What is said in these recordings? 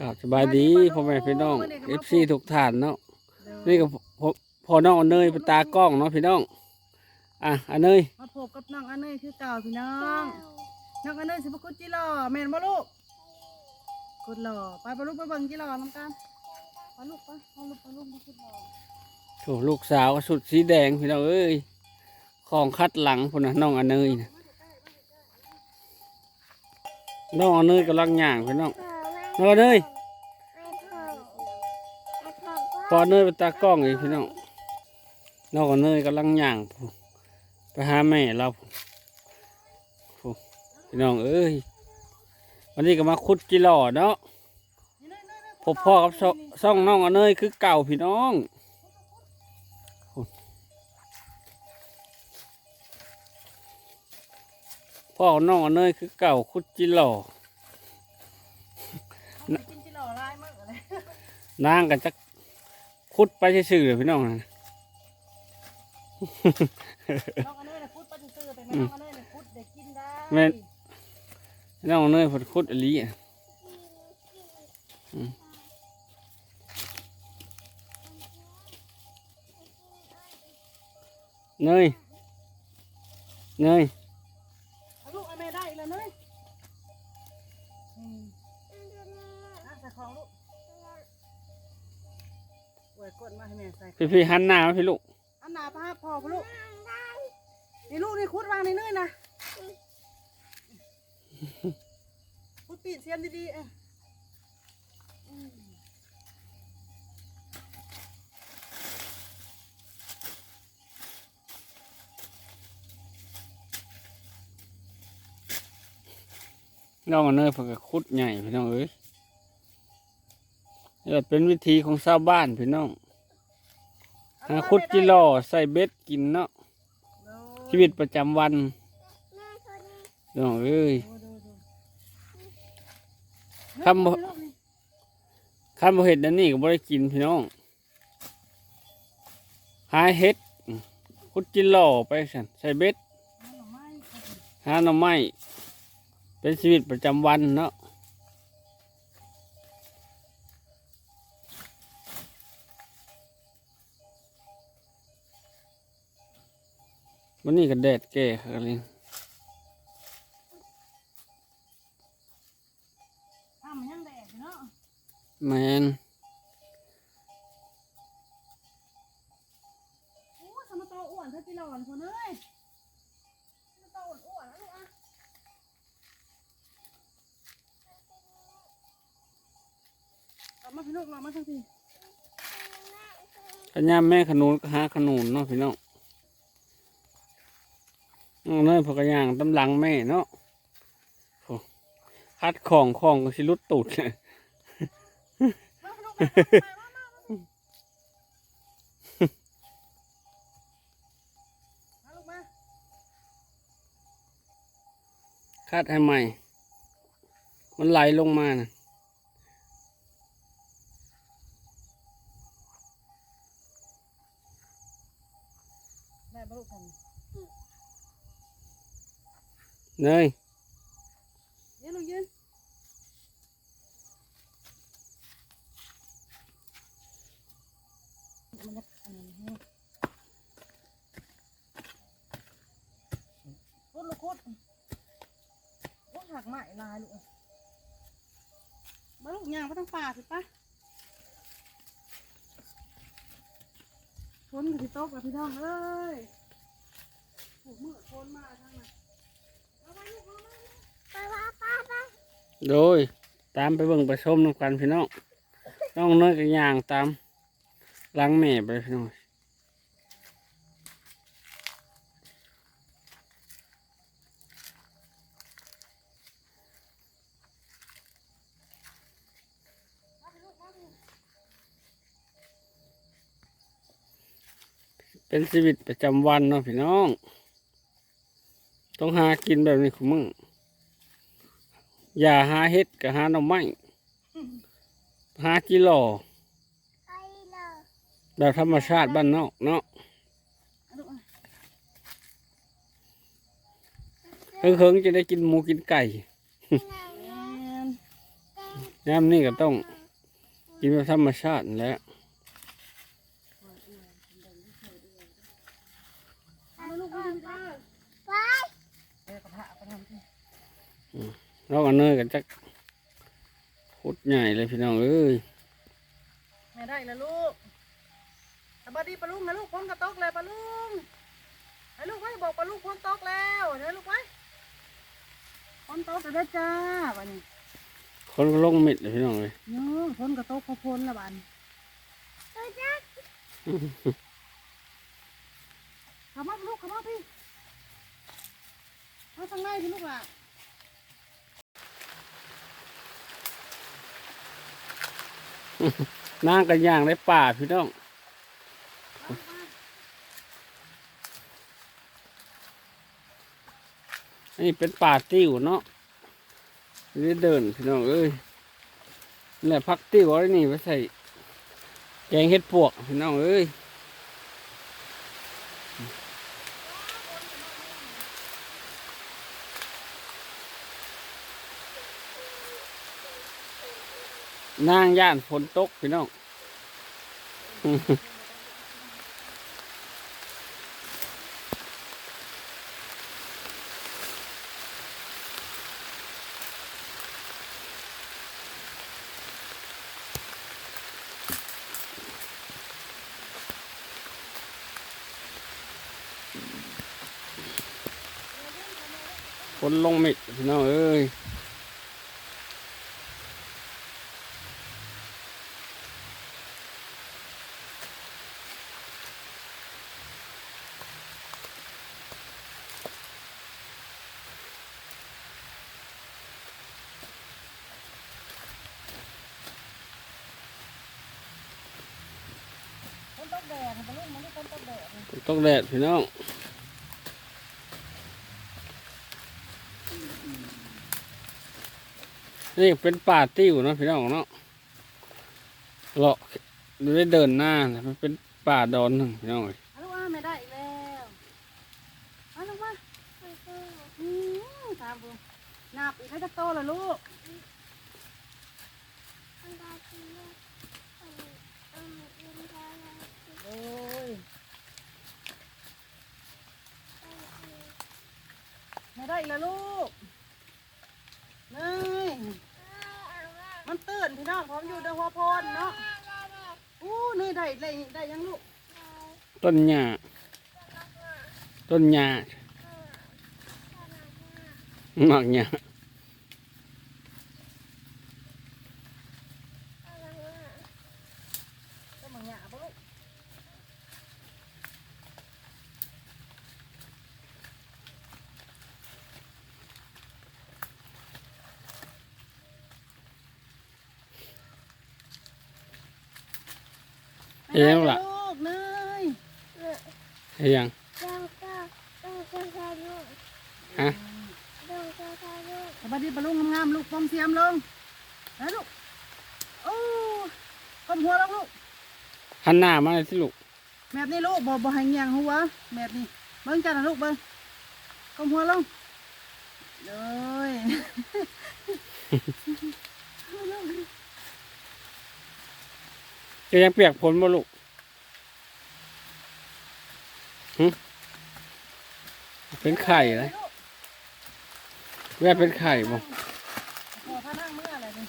กราบสบายดีพ่อแม่พี่น้องเอฟซีทุกท่านเนาะนี่ก็พ่อพ่อน้องอนเนยเป็นตากล้องเนาะพี่น้องอะอนเนยมาพบกับน้องอันเนยคือเก่าพี่น้องน้องอันเนยสิบกุดจิหล่อแม่นบ่ลูกกุดหล่อไปไปลูกไปเบิ่งจิหล่อน้ำกันไปลูกไปเอาลูกไปลูกมากุดหล่อโถลูกสาวสุดสีแดงพี่น้องเอ้ยของคัดหลังพุ่นนะน้องอนเนยนะน้องอนเนยกำลังย่างพี่น้อง น้องอนเนยพออนเนยเป็นตากล้องอีกพี่น้องน้องอนเนยกำลังย่างพุ่นไปหาแม่เราพุ่นพุ่นพี่น้องเอ้ยวันนี้ก็มาขุดจิหล่อเนาะนี่เลยเลยเลยพบพ่อกับซซ่องน้องอนเนยคือเก่าพี่น้องพ่อน้องอนเนยคือเก่าคุดจิหล่อ นางกันจะคุดไปซื่อๆเลยพี่น้องนะน้องอันเนยน่ะคุดไปซื่อๆแต่แม่น้องอันเนยน่ะคุดเด็กกินได้แม่นน้องอเนยเพดคุดอหลีอะอืมเนยเนยเอาลูกเอาแม่ได้อีกแล้วเนยอืมอะใส่ของลูก โอ้ยกดมาให้แม่ใส่พี่พี่ๆหันหน้ามาพี่ลูกอันหนาพาพอพอลูกนี่ลูกนี่คุดวางในเนื่อยนะคุดปีนเสียมดีๆเอ้ยอืมน้องอนเนยเพนก็คุดใหญ่พี่น้องเอ้ย นี่เป็นวิธีของชาวบ้านพี่น้องหาคุดจิหล่ใส่เบ็ดกินเนาะชีวิตประจำวันน้องเอ้ยโดยโดยโดยคำบ่ลูกนี่ข้ามบ่เห็ดอันนี้ก็บ่ได้กินพี่น้องหาเห็ดคุดจิหล่ไปสันใส่เบ็ดหาหน่อไม้เป็นชีวิตประจำวันเนาะ วันนี้ก็แดดแก่ครับเลยทำมันยังแดดอยู่เนาะแมนโอ้ยสมโตอ้วนเธอจีหลอนคนเอ้ยสมโตอ้วนๆนะลูกอะเอามาพี่ลูกเรามาสักทีขันยามแม่ขนุนก็หาขนุนเนาะพี่น้อง น้องเนยพอกระย่างตำหลังแม่เนาะคัดของของก็สิรุดตูดมาพี่ลูกมามามามามาลูกมาคัดให้ใหม่ มันไหลลงมานะได้บรรลุกัน เนยยืนลูกยืนมันจะอันนี้ให้คุดลูกคุดคุดหักไโดยตามไปเบิ่งไปชมน้ำกันพี่น้องน้องเนยกระย่างตามหลังแม่ไปพี่น้องเป็นชีวิตประจำวันเนาะพี่น้อง ต้องหากินแบบนี้คุณมึง อย่าหาเห็ดกับหาหน่อไม้หากิโลแบบธรรมชาติบ้านนอกเนาะเอาลูกเอาเฮิงๆจะได้กินหมูกินไก่แม่นยามนี่ก็ต้องกินแบบธรรมชาตินั่นแหล้ว เอาลูกไปทำข้าวเออกระเพาะไปทำที่ เราก็เนยกันจักพุดใหญ่เลยพี่น้องเอ้ยแม่ได้แล้วลูกสวัสดีปลาลุงนะลูกพ้นกระตกเลยปลาลุงให้ลูกไว้บอกปลาลุงพ้นตกแล้วเดี๋ยวลูกไว้พ้นตกแล้วจ้าวันนี้คนก็ลงเม็ดเลยพี่น้องเลยเนาะพ้นกระตกพอพ้นละบันขับมาลูกขับมาพี่มาทางในพี่ลูกอะ นางกันย่างในป่าพี่น้องอันนี้เป็นป่าติ้วเนาะนี่เดินพี่น้องเอ้ยนี่แหละพักติ้วอะไรนี่ไปใส่แกงเห็ดปวกพี่น้องเอ้ย นางย่านฝนตกพี่น้องฝนลงเม็ดพี่น้องเอ้ย พ้นตกแดดปลาลุงมันไม่พ้น ตกแดดตกแดดพี่น้องนี่เป็นป่าติ้วเนาะพี่น้องเนาะเลาะดูได้เดินหน้ามันเป็นป่าดอนหนึ่งพี่น้องเอ้ยลูกว่าไม่ได้อีกแล้วเอาลูกมาอืมตามบุนับอีกให้จะโตแล้วลูกโอ้ยไม่ได้อีกแล้วลูกนี่มันตื่นพี่น้องพร้อมอยู่เด้อหัวโพนเนาะอู้นี่ได้ได้ได้ยังลูกต้นหญ้าต้นหญ้าหมักหญ้า ก็มังหยาบ่ลูก เอ้ยังล่ะลูกเนยเอ้ยังฮะสวัสดีปลาลุงงามๆลูกปอมเสียมลงแล้วลูกโอ้ก้มหัวลงลูกหันหน้ามาเลยสิลูกแบบนี้ลูกบ่บ่ให้เงียงหัวแบบนี้เบิ่งจ้านะลูกเบิ่งก้มหัวลงเลย ยังเปียกฝนบ่ลูกหึเป็นไข่เลยแม่เป็นไข่บ่นั่งเมื่ออะไรนี่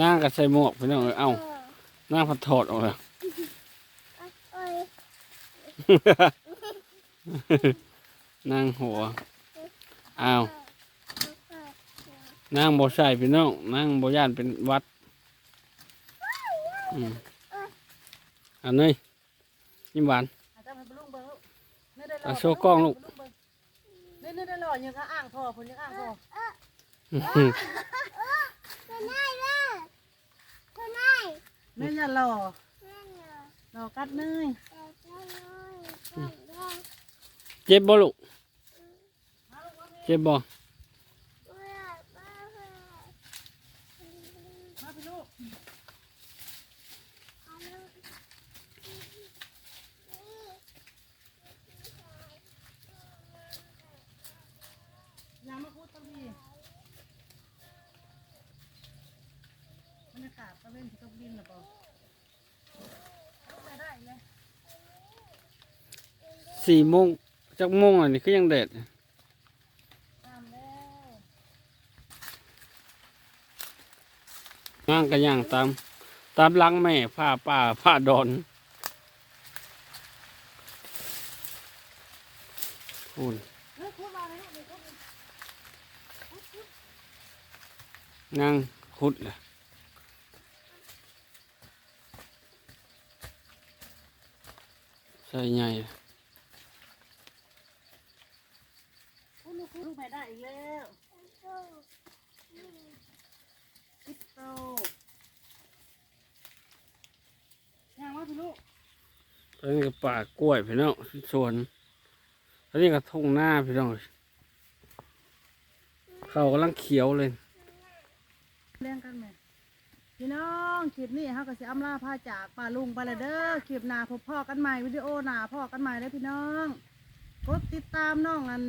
นางก็ใส่หมวกพี่น้องเอ้ยเอ้านางพัดถอดออกแล้วนางหัวอ้าว นางบ่ใส่พี่น้องนางบ่ย่านเป็นวัดอันนี้ยิ้มหวานอาโชกล้องลูกนี่นี่ได้หล่อยังก็อ่างพอคนยังอ่างพอเนยอย่าหล่อหล่อกัดเนยเจ็บบ่ลูกเจ็บบ่ มาพี่ลูก ตะเวนที่ตกดินหรือเปล่าเอาไปได้เลย สี่โมงจักโมงอะนี่ก็ยังแดดตามแล้วย่างก็ย่างตาม ตามหลังแม่ผ้าป่าผ้าดอนพูนนั่งขุดเลยใส่ใหญ่ พูดลูกพูดลูก ไปได้อีกแล้วคิปโตย่างว่าพี่ลูกตอนนี้ก็ป่ากล้วยพี่น้องสวนตอนนี้ก็ทุ่งหน้าพี่น้องเขากำลังเขียวเลยเลี้ยงกันไหมพี่น้องคลิปนี้เขาก็สิอำลาพาจากป่าลุงไปเลยเด้อคลิปหน้าพบพ่อกันใหม่วิดีโอหน้าพ่อกันใหม่เด้อพี่น้องกดติดตามน้องอัน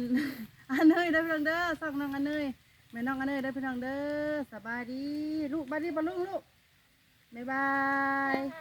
อันเนยได้อพี่น้องเด้อส่องน้องอันเนยแม่น้องอันเนยได้อพี่น้องเด้อสบายดี ลูกบายดีบอลุกลูกบ๊ายบาย